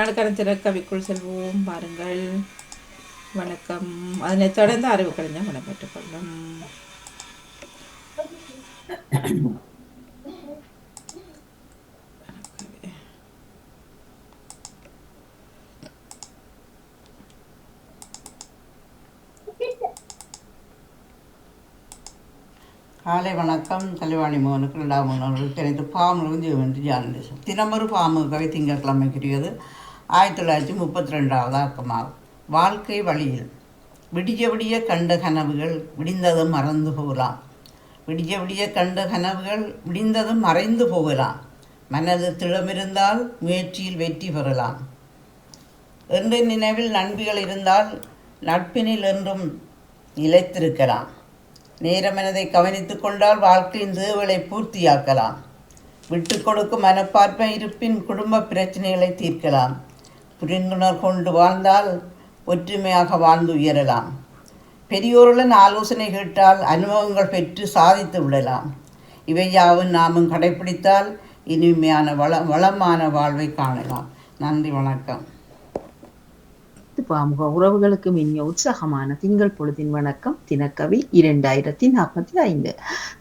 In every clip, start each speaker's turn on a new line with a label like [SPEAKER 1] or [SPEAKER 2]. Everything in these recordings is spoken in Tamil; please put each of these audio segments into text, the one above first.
[SPEAKER 1] நாளுக்கான திறக்கவிக்குள் செல்வோம். பாருங்கள் வணக்கம். அதனைத் தொடர்ந்து அறிவு கலைஞர் விடைபெற்றுக் கொள்ளும்.
[SPEAKER 2] காலை வணக்கம். தலைவாணி மோகனுக்கு ரெண்டாம் மோகனுக்கு எனக்கு பாமுலும் ஜீவன் ஜானதேசம் தினமொரு பாமு கவி திங்கட்கிழமைக்குரியது ஆயிரத்தி தொள்ளாயிரத்தி முப்பத்தி ரெண்டாவது ஆக்கமாகும் வாழ்க்கை வழியில் விடிய விடிய கண்ட கனவுகள் விடிந்ததும் மறந்து போகலாம். விடிய விடிய கண்ட கனவுகள் விடிந்ததும் மறைந்து போகலாம். மனது திடமிருந்தால் முயற்சியில் வெற்றி பெறலாம். என்று நினைவில் நண்பிகள் இருந்தால் நட்பினில் என்றும் நிலைத்திருக்கலாம். நேரமனதை கவனித்து கொண்டால் வாழ்க்கையின் தேவைகளை பூர்த்தியாக்கலாம். விட்டு கொடுக்கும் மனப்பான்மை இருப்பின் குடும்ப பிரச்சனைகளை தீர்க்கலாம். புரிந்துணர் கொண்டு வாழ்ந்தால் ஒற்றுமையாக வாழ்ந்து உயரலாம். பெரியோருடன் ஆலோசனை கேட்டால் அனுபவங்கள் பெற்று சாதித்து விடலாம். இவை யாவும் நாமும் கடைபிடித்தால் இனிமையான வள வளமான வாழ்வை காணலாம். நன்றி வணக்கம்.
[SPEAKER 3] பாமுக உறவுகளுக்கும் இனிய உற்சாகமான திங்கள் பொழுதின் வணக்கம். தினக்கவி இரண்டாயிரத்தி நாற்பத்தி ஐந்து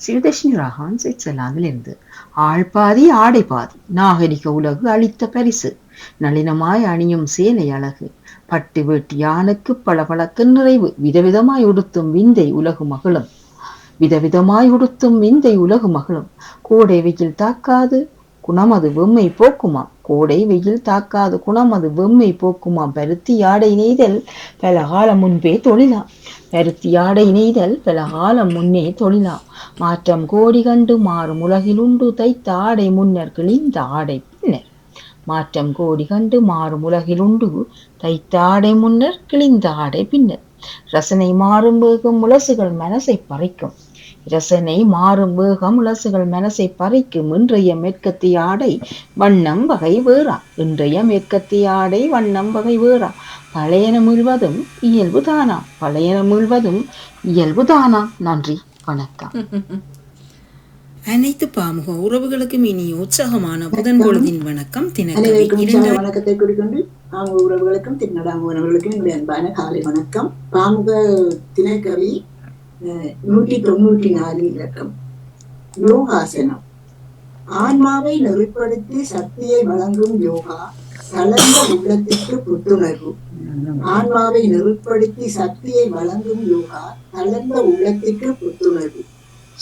[SPEAKER 3] சிவதர்ஷினி ரஹான் சுவிட்சர்லாந்தில் இருந்து ஆழ்பாதி ஆடை பாதி. நாகரிக உலகு அளித்த பரிசு. நளினமாய் அணியும் சேனை அழகு. பட்டு வேட்டி யானுக்கு பளபளக்கு நிறைவு. விதவிதமாய் உடுத்தும் விந்தை உலகு மகளும். விதவிதமாய் உடுத்தும் விந்தை உலகு மகளும். கோடை வெயில் தாக்காது குணமது வெம்மை போக்குமா கோடை வெயில் தாக்காது குணமது வெம்மை போக்குமா பருத்தி ஆடை நெய்தல் பல காலம் முன்பே தொழிலாம். பருத்தி ஆடை நெய்தல் பல காலம் முன்னே தொழிலாம். மாற்றம் கோடி கண்டு மாறும் உலகில் உண்டு தைத்த ஆடை முன்னர் கிழிந்த ஆடை மாற்றம் கோடி கண்டு மாறும் உலகில் உண்டு தைத்த முன்னர் கிழிந்தாடை பின்னர். ரசனை மாறும் வேகம் உலசுகள் மனசை பறிக்கும். ரசனை மாறும் வேகம் உலசுகள் மனசை பறிக்கும். இன்றைய மேற்கத்திய ஆடை வண்ணம் வகை வேறா. இன்றைய மேற்கத்திய ஆடை வண்ணம் வகை வேறா. பழையன முழுவதும் இயல்பு தானா பழையன முழுவதும் இயல்பு தானா நன்றி வணக்கம்.
[SPEAKER 4] அனைத்து பாமுக உறவுகளுக்கும் இனிய உற்சாகமான புதன் பொழுதின் வணக்கம்.
[SPEAKER 5] வணக்கத்தை குறிக்கொண்டு பாமுக உறவுகளுக்கும் திருநடாங்குவனவர்களுக்கும் என்னுடைய அன்பான காலை வணக்கம். பாமுக தினக்கவி அஹ், நூற்றி தொண்ணூற்றி நாலு இலக்கம் யோகாசனம். ஆன்மாவை நெறிப்படுத்தி சக்தியை வழங்கும் யோகா தளர்ந்த உள்ளத்திற்கு புத்துணர்வு. ஆன்மாவை நெறிப்படுத்தி சக்தியை வழங்கும் யோகா தளர்ந்த உள்ளத்திற்கு புத்துணர்வு.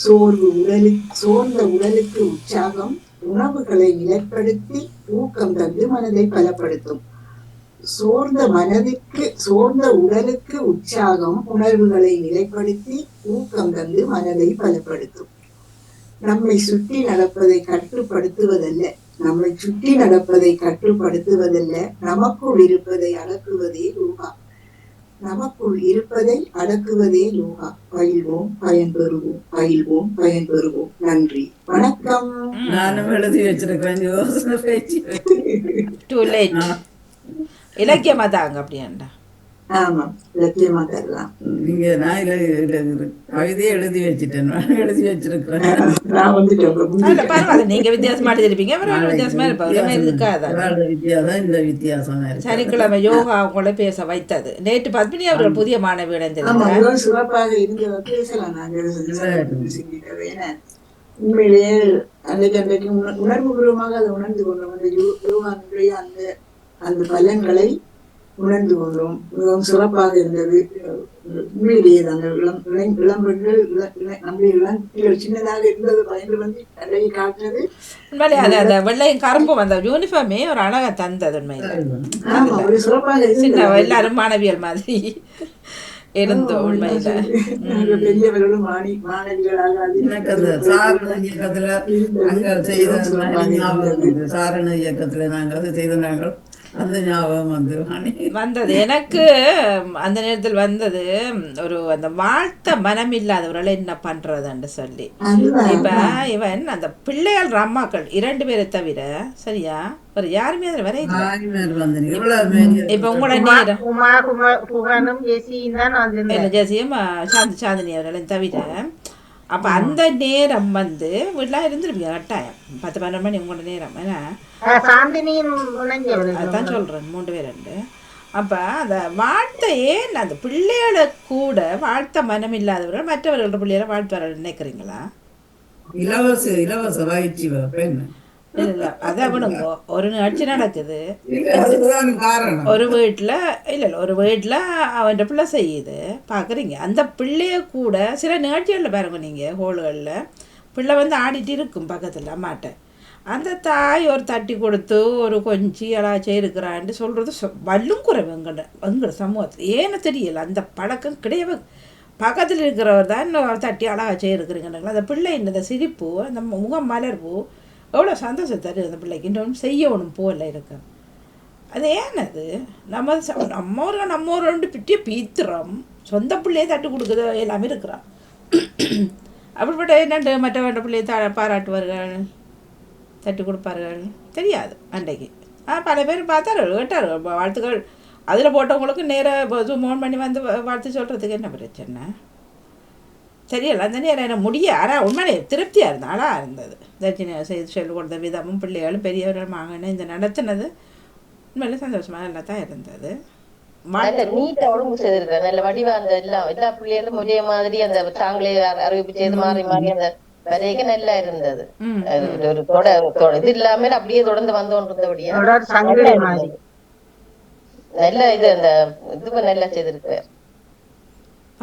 [SPEAKER 5] சோர்வு உடலுக்கு சோர்ந்த உடலுக்கு உற்சாகம் உணவுகளை நிலைப்படுத்தி ஊக்கம் தந்து மனதை பலப்படுத்தும். சோர்ந்த மனதிற்கு சோர்ந்த உடலுக்கு உற்சாகம் உணர்வுகளை நிலைப்படுத்தி ஊக்கம் தந்து மனதை பலப்படுத்தும். நம்மை சுற்றி நடப்பதை கட்டுப்படுத்துவதல்ல. நம்மை சுற்றி நடப்பதை கட்டுப்படுத்துவதல்ல. நமக்குள் இருப்பதை அடக்குவதே ரூபா. நமக்குள் இருப்பதை அடக்குவதே யோகா பயில்வோம் பயன்பெறுவோம் பயில்வோம் பயன்பெறுவோம். நன்றி. வணக்கம்.
[SPEAKER 2] நானும் எழுதி வச்சிருக்கிறேன் யோசனை பேச்சு.
[SPEAKER 1] டூ லேட் இலக்கியமா தாங்க அப்படியாண்டா?
[SPEAKER 5] ஆமாம் இலக்கியமா தரலாம்
[SPEAKER 2] நீங்க நான் கவிதையை எழுதி வச்சுட்டேன். எழுதி வச்சிருக்கிறேன்.
[SPEAKER 5] நான் வந்துட்டேன்
[SPEAKER 1] நீங்க வித்தியாசமா எழுதிருப்பீங்க வித்தியாசமா இருப்பா ஒரே மாதிரி இருக்காதா.
[SPEAKER 2] அவரோட வித்தியாசம் இந்த வித்தியாசம்
[SPEAKER 1] சனிக்கிழமை யோகா உங்களை பேச வைத்தது. நேற்று பத்மினி அவர்கள் புதிய மாணவி
[SPEAKER 5] ஆமா
[SPEAKER 1] இணைந்திருந்தார்
[SPEAKER 5] மிகவும் சிறப்பாக இருந்ததை பேசலாம். ஏன்னா உண்மையிலேயே அன்றைக்கு அன்றைக்கு உண- உணர்வுபூர்வமாக அதை உணர்ந்து கொண்டோம் அந்த யோ- யோகானுடைய அந்த அந்த பலன்களை உணர்ந்து கொண்டோம் மிகவும் சிறப்பாக இருந்தது. உண்மையிலேயே அந்த இளம் இளம் இளம் பெண்கள் நம்முடைய இளம் சின்னதாக இருந்தது பயந்து வந்து அன்றைக்கு காட்டினது.
[SPEAKER 1] உண்மையிலே வெள்ளையும் கருப்பும் அந்த யூனிஃபார்மே ஒரு அழகா தந்தது உண்மையில.
[SPEAKER 5] ஆமா ஒரு சிறப்பாக
[SPEAKER 1] சின்ன
[SPEAKER 5] இருந்தது
[SPEAKER 1] எல்லாரும் மாணவியல் மாதிரி உண்மையில.
[SPEAKER 5] நாங்கள் பெரியவர்களும் மாணி மாணவிகளாக
[SPEAKER 2] இயக்கத்துல அங்க செய்த ஞாபகம் வந்து சாரண இயக்கத்துல நாங்கள் அது செய்த நாங்கள் அந்த ஞாபகம் வந்து
[SPEAKER 1] வந்தது. எனக்கு அந்த நேரத்தில் வந்தது ஒரு அந்த வாழ்த்த மனம் இல்லாதவர்களை என்ன பண்றதுன்னு சொல்லி. இப்ப இவன் அந்த பிள்ளைகள் அம்மாக்கள் இரண்டு பேரை தவிர சரியா? ஒரு யாருமே அதுல வர இப்ப உங்களோட நேரம்
[SPEAKER 6] ஜெசியும்
[SPEAKER 1] சாந்தி சாந்தினி அவர்களையும் தவிர அப்ப அந்த நேரம் வந்து வீட்டில் இருந்துருப்பீங்க கட்டாயம். பத்து பன்னெண்டு மணி உங்களோட நேரம் ஏன்னா? அதான் சொல்றேன் மூன்று பேர் ரெண்டு. அப்ப அந்த வாழ்த்தை ஏன் அந்த பிள்ளைகளை கூட வாழ்த்த மனம் இல்லாதவர்கள் மற்றவர்களோட பிள்ளைகளை வாழ்த்துவார்கள் நினைக்கிறீங்களா?
[SPEAKER 2] இலவச இலவச பயிற்சி பெண்
[SPEAKER 1] இல்ல இல்ல. அது அவனுங்க ஒரு நிகழ்ச்சி நடக்குது. ஒரு வீட்டில் இல்லை இல்லை. ஒரு வீட்டில் அவன் பிள்ளை செய்யுது. பார்க்குறீங்க அந்த பிள்ளைய கூட சில நிகழ்ச்சிகளில் பாருங்க நீங்கள் ஹோல்களில். பிள்ளை வந்து ஆடிட்டு இருக்கும் பக்கத்தில் அம்மாட்ட. அந்த தாய் ஒரு தட்டி கொடுத்து ஒரு கொஞ்சி அலாச்சே இருக்கிறான்னு சொல்கிறது சொ வல்லும் குறைவு எங்கட எங்கட சமூகத்தில். ஏன்னு தெரியல. அந்த பழக்கம் கிடையவே பக்கத்தில் இருக்கிறவர் தான் இன்னும் தட்டி அழகாச்சே இருக்கிறீங்கன்னு அந்த பிள்ளை இந்த சிரிப்பு அந்த முகம் மலர்வு. எவ்வளோ சந்தோஷம் தருது அந்த பிள்ளைக்கு? இன்னொன்று ஒன்றும் போல இருக்கு அது ஏன் அது நம்ம ச- நம்ம ஒரு நம்ம ஒரு ரெண்டு பிட்டிய பீத்துறோம். சொந்த பிள்ளையே தட்டு கொடுக்குது எல்லாமே இருக்கிறான் அப்படிப்பட்ட என்னண்டு மற்ற வேண்ட பிள்ளையை த பாராட்டுவார்கள்? தட்டு கொடுப்பார்கள்? தெரியாது அன்றைக்கு. ஆ பல பேர் பார்த்தாரு கேட்டார்கள் வாழ்த்துக்கள். அதில் போட்டவங்களுக்கு நேராக ஃபோன் பண்ணி வந்து வாழ்த்து சொல்கிறதுக்கு என்ன பிரச்சனை? அந்த நேரம் எனக்கு முடிய ஆனால் உண்மையிலே திருப்தியாக இருந்தது அழகாக இருந்தது. தட்சிணை செய்து சொல்லிக் கொடுத்த விதமும் பிள்ளைகளும் பெரியவர்கள் வாங்கின இந்த நடத்தினது உண்மையிலே சந்தோஷமாக நல்லா தான் இருந்தது.
[SPEAKER 7] நல்ல நீட்டா ஒழுங்கு செய்திருக்காரு நல்ல வடிவா அந்த எல்லா எல்லா பிள்ளைகளும் ஒரே மாதிரி அந்த தாங்களே அறிவிப்பு செய்து மாறி மாறி அந்த நல்லா இருந்தது. ஒரு- இது இல்லாம அப்படியே தொடர்ந்து வந்து கொண்டிருந்தபடியா. நல்ல இது அந்த இது நல்லா செய்திருக்காரு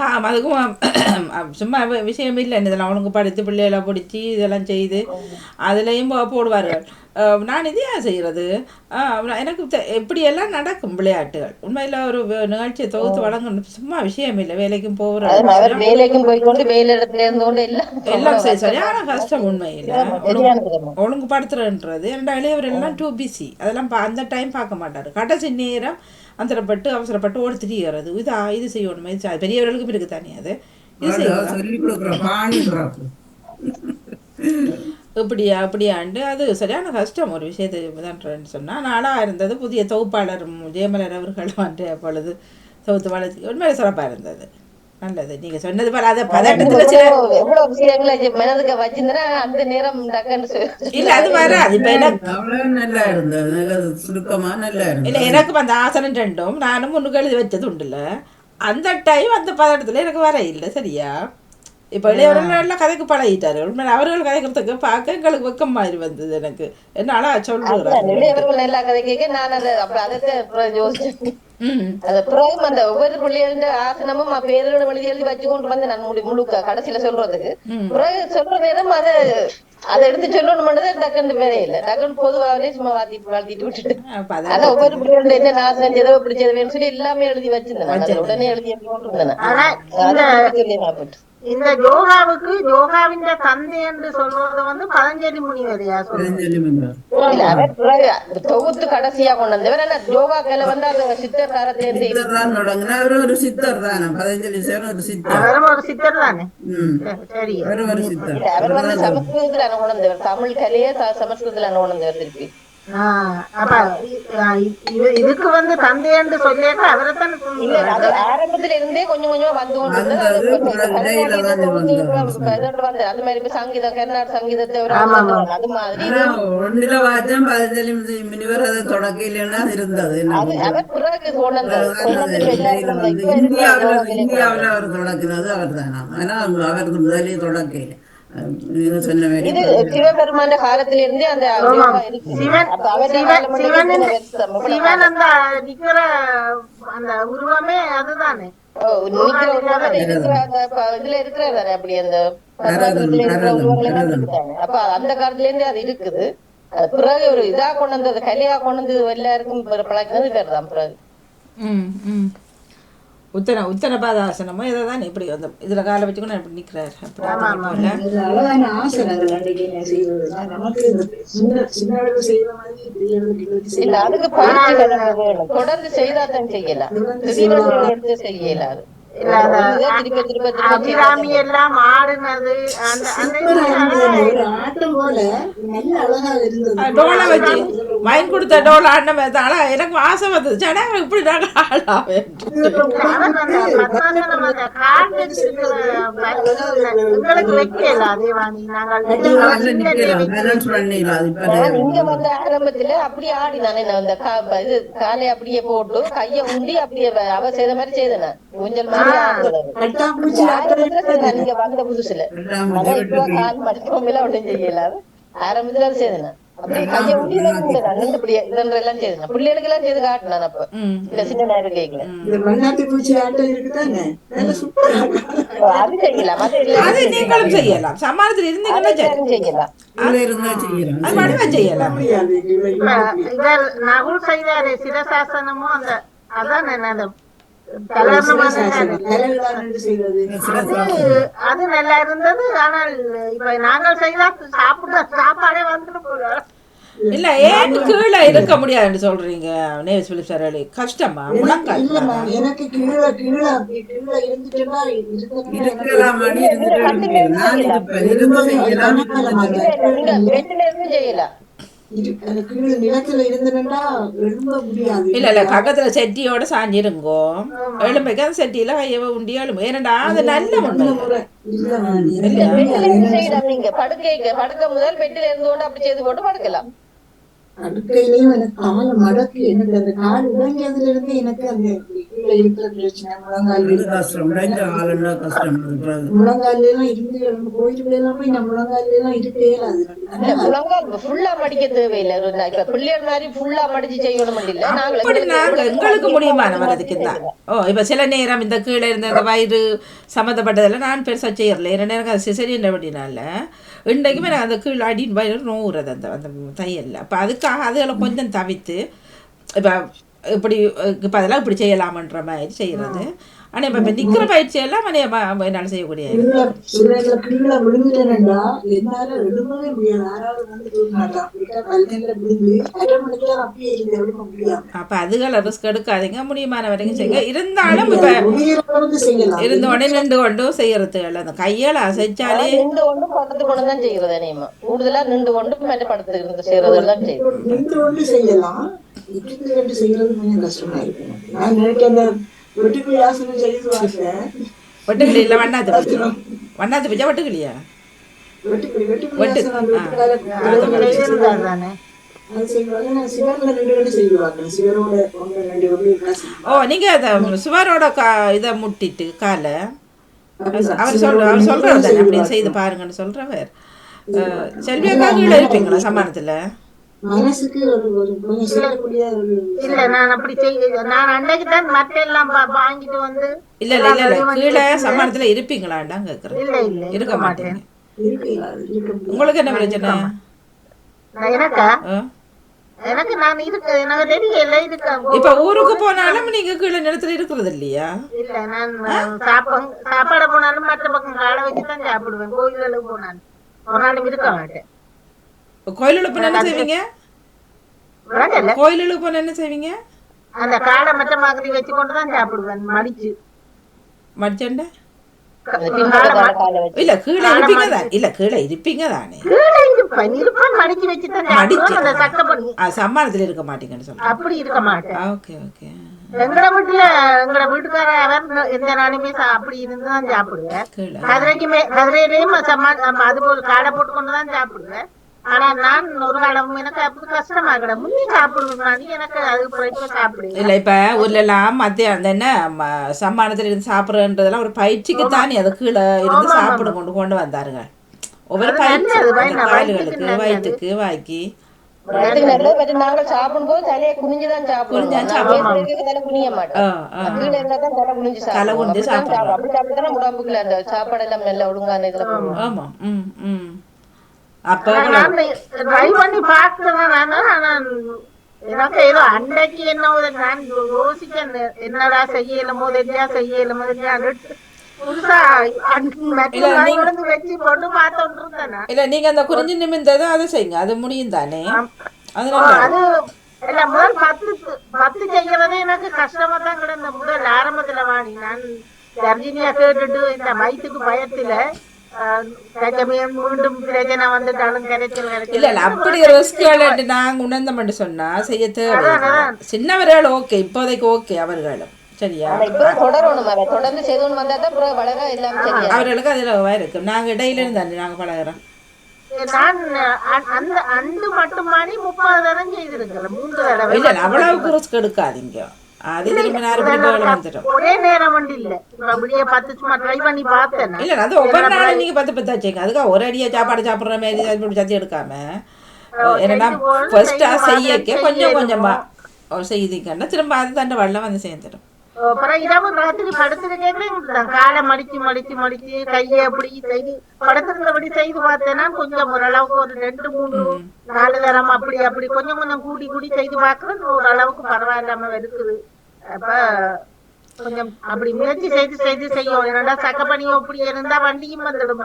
[SPEAKER 1] ஆ அதுக்கும் சும்மா விஷயம் இல்லை. இதெல்லாம் அவனுக்கு படித்து பிள்ளைகளை பிடிச்சி இதெல்லாம் செய்து அதுலேயும் போடுவார்கள் நான் இதையா செய்கிறது எனக்கு இப்படியெல்லாம் நடக்கும் விளையாட்டுகள். உண்மையில் ஒரு நிகழ்ச்சியை தொகுத்து வழங்கணும். சும்மா விஷயம் இல்லை. வேலைக்கும் போகிற
[SPEAKER 7] அது அவர் வேலைக்கும் வேலை இடத்துல இருந்து எல்லாம்
[SPEAKER 1] எல்லாம் சரி சரியான கஷ்டம் உண்மையில். ஒழுங்குபடுத்துறன்றது. ரெண்டா இளையவர் எல்லாம் டூ பிஸி அதெல்லாம் அந்த டைம் பார்க்க மாட்டாரு. கடைசி நேரம் அவசரப்பட்டு அவசரப்பட்டு ஓடி திரிகிறது இதா இது செய்யணுமே. இது பெரியவர்களுக்கும் இருக்கு தானே அது. இது செய்யணும் இப்படியா அப்படியாண்டு. அது சரியான கஷ்டம். ஒரு விஷயத்தை இதான்றேன்னு சொன்னால் நாளாக இருந்தது புதிய தொகுப்பாளர் ஜெயமலர் அவர்கள் வந்து அப்பொழுது தொகுத்து வளர்த்து உண்மையில சிறப்பாக இருந்தது. நல்லது. நீங்கள் சொன்னது போல அதை பதட்டத்தில் சில
[SPEAKER 7] எவ்வளவு எவ்வளவு விஷயங்களை மனதுக்கு வச்சிருந்தா அந்த நேரம் டக்குன்னு
[SPEAKER 1] இல்லை அது வராது. இப்போ எனக்கு
[SPEAKER 2] நல்லா இருந்தது. நல்ல சுருக்கமா நல்லா
[SPEAKER 1] இல்லை எனக்கும் அந்த ஆசனம் ரெண்டும் நானும் முன்னுக்கு எழுதி வச்சது உண்டுல அந்த டைம் அந்த பதட்டத்தில் எனக்கு வர இல்லை சரியா? இப்போ இளையவர்கள் எல்லாம் கதைக்கு பழகிட்டாரு. அவர்கள் கதைக்கிறதுக்கு பார்க்க எங்களுக்கு வெக்கம் மாதிரி வந்தது எனக்கு. என்னால சொல்லுறாங்க
[SPEAKER 7] இளையவர்கள் நல்லா கதை கேட்க நான் அதை அப்ப அதை அப்புறம் யோசிச்சேன். அந்த ஒவ்வொரு பிள்ளைகள ஆசனமும் பேரோட எழுதி எழுதி வச்சு கொண்டு வந்து நான் முடி முழுக்க கடைசியில சொல்றதுக்கு. பிறகு சொல்ற நேரம் அதை அதை எடுத்து சொல்லணும்ன்றது டக்குன்னு வேற இல்ல. டக்குன்னு பொதுவாகவே சும்மா வாழ்த்திட்டு வாழ்த்திட்டு விட்டுட்டு. அதான் ஒவ்வொரு பிள்ளைகள என்ன நான் செஞ்சதோ செய்தவேன்னு சொல்லி எல்லாமே எழுதி வச்சிருந்தேன். உடனே எழுதி கொண்டு இருந்தேன் அதை
[SPEAKER 6] இந்த யோகாவுக்கு யோகாவின் தந்தை என்று சொல்றது வந்து பதஞ்சலி முனிவரையா
[SPEAKER 7] அந்த தொகுத்து கடைசியா கொண்டு வந்தவர். ஆனா யோகாக்களை வந்து அந்த சித்தர் காலத்துல இருந்து
[SPEAKER 2] சித்தர் தான் தொடங்கினா அவரு ஒரு சித்தர் தானே. பதஞ்சலி சார் ஒரு சித்தர்.
[SPEAKER 6] அவரும் ஒரு சித்தர் தானே? சரி
[SPEAKER 2] அவரு
[SPEAKER 7] வந்து சமஸ்கிருதத்துல கொண்டு வந்தவர். தமிழ் கலையே சமஸ்கிருதத்துல கொண்டு வந்தவர் திருப்பி
[SPEAKER 6] இதுக்கு வந்து தந்தை என்று சொல்லியாக்க அவரைத்தான்
[SPEAKER 7] இல்ல அது ஆரம்பத்துல இருந்தே கொஞ்சம் கொஞ்சமா வந்து கொண்டு இருந்தது. அது
[SPEAKER 2] தானே
[SPEAKER 7] மாதிரி சங்கீதம் கர்நாடக சங்கீதத்தை அது மாதிரி.
[SPEAKER 2] ஒன்றில வாச்சம் பதஞ்சலி முனிவர் அதை தொடக்கலைன்னா இருந்தது?
[SPEAKER 7] அவர் பிறகு
[SPEAKER 2] இந்தியாவில் இந்தியாவில் அவர் தொடக்கினது அவர் தானாம் ஆனா அவர் முதலே தொடக்கையில்
[SPEAKER 7] சிவபெருமான காலத்துல இருந்தே அந்த
[SPEAKER 6] சிவன் அந்த நிக்கிற அந்த உருவமே அதுதானே
[SPEAKER 7] இதுல இருக்கிறாரு அப்படி அந்த. அப்ப அந்த காலத்துல இருந்தே அது இருக்குது பிறகு ஒரு இதா கொண்டு வந்தது கலையா கொண்டு வந்து எல்லாருக்கும் பழக்கினது பேர் தான் பிறகு
[SPEAKER 1] ம் ம் உத்தர உத்தரபாதாசனமோ இதை தான் இப்படி வந்து இதில் காலை வச்சுக்கணும் இப்படி நிற்கிறார்
[SPEAKER 7] தொடர்ந்து செய்தாதான் செய்யலாம். செய்யலாது
[SPEAKER 6] அபிராமி எல்லாம் ஆடுனது அந்த
[SPEAKER 5] ஆட்டம் போல நல்ல அழகா இருந்தது.
[SPEAKER 1] வாங்கி கொடுத்த டோல் மாதிரி தான். ஆனா எனக்கு ஆசை வந்தது. சடா இப்படி
[SPEAKER 7] இங்க வந்த ஆரம்பத்துல அப்படியே ஆடினானே நான் அந்த கா- இது காலை அப்படியே போட்டு கைய உண்டி அப்படியே அவ செய்த மாதிரி செய்தேன் ஊஞ்சல் மாதிரி செய்தேன் நீங்க வந்த புதுசுல. ஆனா கால் இல்ல ஒன்றும் செய்யல. ஆரம்பத்துல செய்தேன்
[SPEAKER 5] மண்ணாத்தி பூச்சி ஆட்டம் இருக்குதானே? நல்ல சூப்பரா இருக்கு.
[SPEAKER 7] அது
[SPEAKER 1] நீங்களும் செய்யலாம். சமாளத்தில் இருந்தீங்கன்னா
[SPEAKER 7] செய்யலாம்.
[SPEAKER 1] செய்யலாம்.
[SPEAKER 6] செய்தாரு சிரசாசனமும் அந்த அதான் என்ன அது? அது நல்லா இருந்தது ஆனால் இப்ப நாங்கள் செய்தா சாப்பிட சாப்பாடே வந்துட்டு போறோம்
[SPEAKER 1] இல்ல ஏன் கீழே இருக்க முடியாதுன்னு சொல்றீங்க நேவிஸ் பிலிப் சார் கஷ்டமா? முழங்கால்
[SPEAKER 5] இல்லம்மா எனக்கு கீழே கீழே கீழே இருந்துட்டுன்னா
[SPEAKER 2] இருக்கலாம் மணி இருந்துட்டு. நான் இருப்பேன். இருந்து செய்யலாம்
[SPEAKER 7] நீங்க வீட்டுல இருந்து செய்யலாம்.
[SPEAKER 1] இல்ல இல்ல பக்கத்துல செட்டியோட சாஞ்சிருங்கோ. எலும்பைக்கு அந்த செட்டியில கைய உண்டி எலும்பு ஏனடா அது நல்ல
[SPEAKER 7] படுக்கைக்கு படுக்க முதல் பெட்டில இருந்து கொண்டு அப்படி செய்து போட்டு படுக்கலாம்.
[SPEAKER 5] அடுக்கையிலயும் எனக்கு கால் மடக்கு எனக்கு அந்த கால் உடைஞ்சதுல இருந்து எனக்கு அந்த கீழே இருக்கிற பிரச்சனை முழங்கால்
[SPEAKER 2] இது கஷ்டம் உடைஞ்ச ஆளுன்னா கஷ்டம் இருக்கிறது
[SPEAKER 5] முழங்கால எல்லாம் இருந்து எழுந்து கோயிலுக்குள்ள எல்லாம் போய் நம்ம முழங்கால எல்லாம் இருக்கே இயலாது
[SPEAKER 7] இல்ல முழங்கால் ஃபுல்லா மடிக்க தேவையில்லை. ஒரு நா- இப்ப பிள்ளைகள் மாதிரி ஃபுல்லா மடிச்சு செய்யணும் இல்ல. எங்களுக்கு
[SPEAKER 1] நாங்க
[SPEAKER 7] எவ்வளவு
[SPEAKER 1] எங்களுக்கு
[SPEAKER 7] சக்தி
[SPEAKER 1] முடியுமான
[SPEAKER 7] இருக்கோ
[SPEAKER 1] வரதுக்கு தான். ஓ இப்ப சில நேரம் இந்த கீழே இருந்த இந்த வயிறு சம்மந்தப்பட்டதெல்லாம் நான் பெருசா செய்யறல இரண்டு நேரம் சிசரியன் அப்படினால இன்றைக்குமே நான் அந்த கீழே அடின்னு பயிர் நோவுறது அந்த அந்த தையலில். அப்போ அதுக்காக அதுகளை கொஞ்சம் தவித்து இப்போ இப்படி இப்போ அதெல்லாம் இப்படி செய்யலாமன்ற மாதிரி செய்கிறது ஆனா இப்ப நிக்கிற பயிற்சி எல்லாம் என்னால் செய்யக்கூடிய
[SPEAKER 5] கீழே விழுந்துட்டேன்டா என்னால எழும்பவே முடியாது. யாராவது வந்து
[SPEAKER 1] அப்ப அதுகளை ரிஸ்க் எடுக்காதீங்க. முடியுமான வரைக்கும் செய்யுங்க. இருந்தாலும் இப்ப இருந்த உடனே நின்று கொண்டும் செய்யறதுகள் அந்த கையால் அசைச்சாலே
[SPEAKER 7] நின்று கொண்டு படுத்து கொண்டு தான் செய்யறது அநேகமா கூடுதலா நின்று கொண்டு மேல படுத்து இருந்து செய்யறது தான் செய்யும்
[SPEAKER 5] நின்று கொண்டு செய்யலாம். ரெண்டு செய்யறது கொஞ்சம் கஷ்டமா இருக்கும் நான் நினைக்க
[SPEAKER 1] வெட்டுக்கிளி இல்லை வண்ணாத்து பூச்சி வண்ணாத்து பூச்சா வெட்டுக்கிளியா
[SPEAKER 5] வெட்டுக்குழி வெட்டுக்குழி
[SPEAKER 1] வெட்டு-
[SPEAKER 5] ஆசனம் அந்த
[SPEAKER 1] ஆ.
[SPEAKER 5] வெட்டுக்கால
[SPEAKER 6] செய்திருந்தார் தானே?
[SPEAKER 5] அது செய்வாங்க. நான் சிவன்ல ரெண்டு ரெண்டு செய்வாங்க. சிவனோட ஒன்று ரெண்டு ஒன்று
[SPEAKER 1] ஓ நீங்க சுவரோட இதை முட்டிட்டு காலை? அவர் சொல்ற அவர் சொல்றாரு அப்படி செய்து பாருங்கன்னு சொல்றவர். அஹ், செல்வி அக்கா கீழே இருப்பீங்களா சமானத்துல
[SPEAKER 5] மனசுக்கு ஒரு ஒரு கொஞ்சம் செய்யக்கூடிய ஒரு
[SPEAKER 6] இல்ல நான் அப்படி செய்ய நான் அன்னைக்கு தான் மற்ற எல்லாம் வாங்கிட்டு வந்து
[SPEAKER 1] இல்ல இல்ல இல்ல இல்ல. கீழே சமானத்துல இருப்பீங்களாண்டாங்க கேக்குறேன்
[SPEAKER 6] இல்ல இல்ல
[SPEAKER 1] இருக்க
[SPEAKER 5] முடியும்
[SPEAKER 1] உங்களுக்கு என்ன பிரச்சனை?
[SPEAKER 6] நான் எனக்கா? எனக்கு நான் இருக்கு எனக்கு தெரியல இருக்க
[SPEAKER 1] இப்ப ஊருக்கு போனாலும் நீங்க கீழே நிலத்துல இருக்கிறது இல்லையா?
[SPEAKER 6] இல்ல நான் சாப்ப சாப்பாட போனாலும் மற்ற பக்கம் காலை வச்சு தான் சாப்பிடுவேன். கோயில்களுக்கு போனாலும். ஒரு நாளும் இருக்க மாட்டேன்.
[SPEAKER 1] கோயிலுக்கு போன என்ன செய்வீங்க? கோயிலுக்கு போன என்ன செய்வீங்க?
[SPEAKER 6] அந்த காடை மற்ற மாதிரி வச்சு கொண்டு தான் சாப்பிடுவேன் மடிச்சு.
[SPEAKER 1] மடிச்சண்டை
[SPEAKER 7] கால காலை
[SPEAKER 1] இல்ல கீழே இருப்பீங்க தான்? இல்ல கீழே இருப்பீங்க தானே?
[SPEAKER 6] கீழே இருப்பேன் இருப்பேன் மடிச்சு வச்சு
[SPEAKER 1] சம்மானத்துல இருக்க மாட்டீங்கன்னு சொல்றேன்.
[SPEAKER 6] அப்படி இருக்க மாட்டேன்.
[SPEAKER 1] Okay okay.
[SPEAKER 6] எங்கட வீட்டுல எங்கட வீட்டுக்கார அவர் எந்த நாளுமே சா- அப்படி இருந்து தான் சாப்பிடுவேன்.
[SPEAKER 1] கீழே.
[SPEAKER 6] கதிரைக்குமே கதிரையிலையும் அது போல் காடை போட்டு கொண்டு தான் சாப்பிடுவேன். ஆனா நான் ஒரு காலம் எனக்கு அப்படி கஷ்டமா கிட முன்னே சாப்பிடுவேன் எனக்கு அது பிடிக்க சாப்பிடுவேன்
[SPEAKER 1] இல்ல இப்ப ஊர்ல எல்லாம் மத்திய அந்த என்ன சம்மானத்துல இருந்து சாப்பிடுறதுலாம் ஒரு பயிற்சிக்கு தானே. அது கீழே இருந்து சாப்பிட கொண்டு கொண்டு வந்தாருங்க. ஒவ்வொரு
[SPEAKER 6] அது
[SPEAKER 1] பயிற்சி
[SPEAKER 6] நல்லது,
[SPEAKER 1] இந்த
[SPEAKER 6] வயிறு-
[SPEAKER 1] கால்களுக்கு
[SPEAKER 6] வயிற்றுக்கு
[SPEAKER 7] பட் நாங்கள் சாப்பிடும்போது தலையை குனிஞ்சுதான் சாப்பிடுவோம். குனிய. கீழே தலை குனிஞ்சு அப்படி சாப்பிட்டு உடம்புக்குள்ள அந்த சாப்பாடு எல்லாம் நல்ல ஒழுங்கான இதுல
[SPEAKER 1] ஆமா. ம் ம். அப்ப
[SPEAKER 6] ட்ரை பண்ணி நான் எனக்கு ஏதோ அன்றைக்கு என்ன ஒரு நான் யோசிக்க என்னடா செய்யலுமோ தெரியா செய்யலுமோ தெரியா புதுசா
[SPEAKER 1] இல்ல, நீங்க- அந்த குறிஞ்சி நிமிந்ததை அதை செய்யுங்க. அது முடியும் தானே?
[SPEAKER 6] முதல் பத்து பத்து செய்யறதே எனக்கு கஷ்டமா தான் கிடந்த முதல் ஆரம்பத்துல வாணி நான் தர்ஜினியா கேட்டுட்டு இந்த வயிற்றுக்கு பயத்துல
[SPEAKER 1] இல்ல இல்ல அப்படி ரிஸ்க் நாங்க உணர்ந்தோம்னு சொன்னா செய்ய தேவை சின்னவர்கள் ஓகே இப்போதைக்கு ஓகே அவர்களும். சரியா?
[SPEAKER 7] தொடர்ந்து செய்தோன்னு வந்தா தான் வளர எல்லாம் சரியா.
[SPEAKER 1] அவர்களுக்கு அதுல இருக்கும். நாங்க இடையில இருந்தாண்டு நாங்க பழகுறோம்.
[SPEAKER 6] நான் அ- அந்த அண்டு மட்டுமானி முப்பது தரம் செய்திருக்கிறேன் மூன்று தடவை
[SPEAKER 1] இல்ல இல்ல அவ்வளவுக்கு ரிஸ்க் எடுக்காதீங்க. அது திரும்ப நேரம் பிடிப்பாக வந்துடும்
[SPEAKER 6] ஒரே நேரம் வந்து இல்ல அப்படியே பத்து சும்மா ட்ரை பண்ணி பார்த்தேன்.
[SPEAKER 1] இல்ல அது ஒவ்வொரு நாளும் நீங்க பத்து பத்து வச்சுங்க அதுக்காக ஒரு அடியா சாப்பாடு சாப்பிடுற மாதிரி அது இப்படி சத்தி எடுக்காம. என்னன்னா ஃபர்ஸ்டா செய்யக்க கொஞ்சம் கொஞ்சமா செய்திக்கன்னா திரும்ப அது தண்டை வெள்ளம் வந்து சேர்ந்துடும்.
[SPEAKER 6] அப்புறம் இரவு ராத்திரி படுத்திருக்கேன் காலை மடிச்சு மடிச்சு மடிச்சு கையை அப்படி செய்து படுத்துக்கிறபடி செய்து பார்த்தேன்னா கொஞ்சம் ஓரளவுக்கு ஒரு ரெண்டு மூணு நாலு தரம் அப்படி அப்படி கொஞ்சம் கொஞ்சம் கூடி கூடி செய்து பார்க்கறது ஓரளவுக்கு பரவாயில்லாம இருக்குது அப்ப கொஞ்சம் அப்படி முயற்சி செய்து செய்து செய்யும். என்னடா சக்கப்பனியும் அப்படி இருந்தா வண்டியும் வந்துடும்.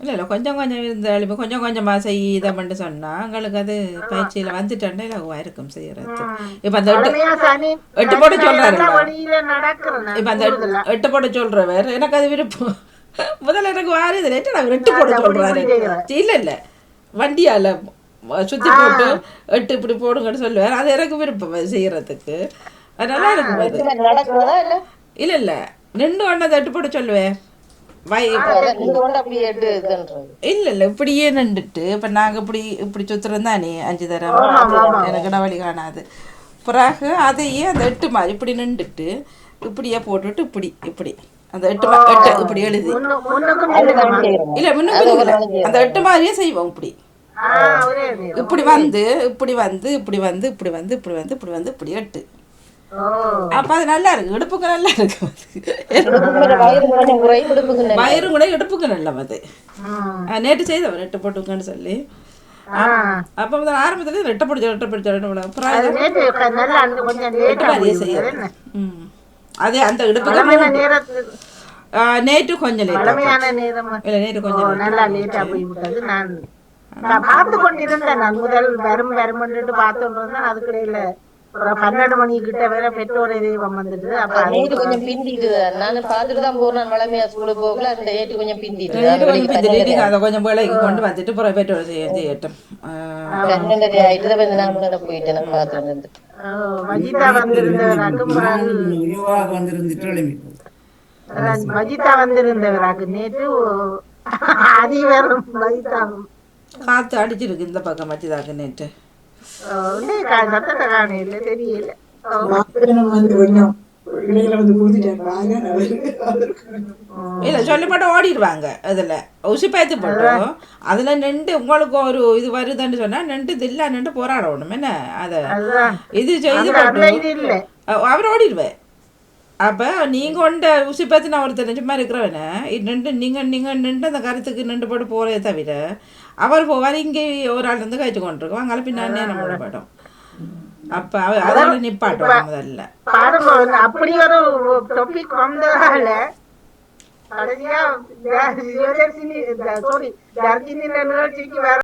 [SPEAKER 1] இல்ல இல்ல கொஞ்சம் கொஞ்சம் இருந்தாலும் கொஞ்சம் கொஞ்சமா செய் இதை மட்டும் சொன்னா உங்களுக்கு அது பயிற்சியில வந்துட்டேன்னா இலகுவா இருக்கும் செய்யறது இப்ப அந்த எட்டு போட்டு
[SPEAKER 6] நடக்கிறேன் நான்
[SPEAKER 1] இப்ப அந்த எட்டு போட்டு சொல்றவர் எனக்கு அது விருப்பம். முதல்ல எனக்கு லேட்டு நான் எட்டு போட சொல்றாரு? இல்ல இல்ல. வண்டியால சுத்தி போட்டு எட்டு இப்படி போடுங்கன்னு சொல்லுவார். அது எனக்கு விருப்பம் செய்யறதுக்கு. நல்லா இருக்கும்
[SPEAKER 7] இல்ல
[SPEAKER 1] இல்ல இல்ல. நின்று ஒண்ணு எட்டு போட சொல்லுவேன் இல்ல இல்ல. இப்படியே நின்றுட்டு இப்ப நாங்க இப்படி இப்படி சுத்துறோம் தானே அஞ்சு தரம் எனக்கு இடவழி காணாது. பிறகு அதையே அந்த எட்டு மாதிரி இப்படி நின்றுட்டு இப்படியே போட்டுட்டு இப்படி இப்படி. அந்த எட்டு எட்டு இப்படி எழுதி. இல்ல முன்னுக்கு இல்ல அந்த எட்டு மாதிரியே செய்வோம் இப்படி. இப்படி வந்து இப்படி வந்து இப்படி வந்து இப்படி வந்து இப்படி வந்து இப்படி வந்து இப்படி எட்டு. அப்ப அது நல்லா இருக்கு. இடுப்புக்கு நல்லா இருக்கு. அது.
[SPEAKER 7] வயிறு
[SPEAKER 1] கூட இடுப்புக்கு நல்ல. அது. நேற்று செய்தவன் ரெட்டை போட்டுக்கன்னு சொல்லி. அப்ப முதல்ல ஆரம்பத்துல ரெட்டை பிடிச்ச ரெட்டை பிடிச்ச
[SPEAKER 6] அது அந்த
[SPEAKER 1] இடுப்புக்கு நேற்று கொஞ்சம்
[SPEAKER 6] நேரம்?
[SPEAKER 1] இல்ல நேற்று கொஞ்சம் late.
[SPEAKER 6] நல்லா லேட்டா போய்விட்டது நான் நான் பார்த்து கொண்டிருந்தேன் நான். முதல் வரும் இருந்தேன் அதுக்கிடையில ஒரு பன்னெண்டு மணி கிட்ட வேற பெற்றோர் தெய்வம் வந்துட்டு அப்ப
[SPEAKER 7] நேற்று கொஞ்சம் பிந்திட்டு நான் பார்த்துட்டு தான் போறேன். வளமையா ஸ்கூலுக்கு போகல. அந்த நேற்று கொஞ்சம் பிந்திட்டு
[SPEAKER 1] அதை கொஞ்சம் விலைக்கு கொண்டு வந்துட்டு பிறகு பெற்றோர் செய்ய செய்யட்டும்
[SPEAKER 7] பன்னெண்டரை ஆயிட்டு தான் நான் முன்னாடி போயிட்டேன். நான்
[SPEAKER 6] ஓ, வஜிதா வந்திருந்தவராக்கும் வஜிதா வந்திருந்தவராக்கு நேற்று அதிவரும் வஜிதாவும்.
[SPEAKER 1] காத்து அடிச்சிருக்கு இந்த பக்கம் மச்சிதாக்கு நேற்று
[SPEAKER 6] சத்தத்தை காணையில தெரியல
[SPEAKER 1] இல்ல ஓடிடுவாங்க அதுல உசி பயத்து போட்டோம் அதுல நின்று உங்களுக்கு ஒரு இது வருதுன்னு சொன்னா நின்று தில்லா நின்று போராடணும் என்ன அத இது அவர் ஓடிடுவேன் அப்ப நீங்க கொண்ட உசி பார்த்து நான் ஒருத்தர் சும்மா இருக்கிறவன நின்று நீங்க நீங்க நின்று அந்த கருத்துக்கு நின்று போட்டு போறே தவிர அவர் போவார் இங்கே ஒரு ஆள் இருந்து கழிச்சு கொண்டிருக்கோம். அங்கே பின்னாடியே நம்மளோட படம் அப்ப அதோட நிப்பாட்டும் முதல்ல.
[SPEAKER 6] பாருங்க அப்படி ஒரு டாபிக் வந்ததால கடைசியா சாரி தர்ஜினி நிகழ்ச்சிக்கு வேற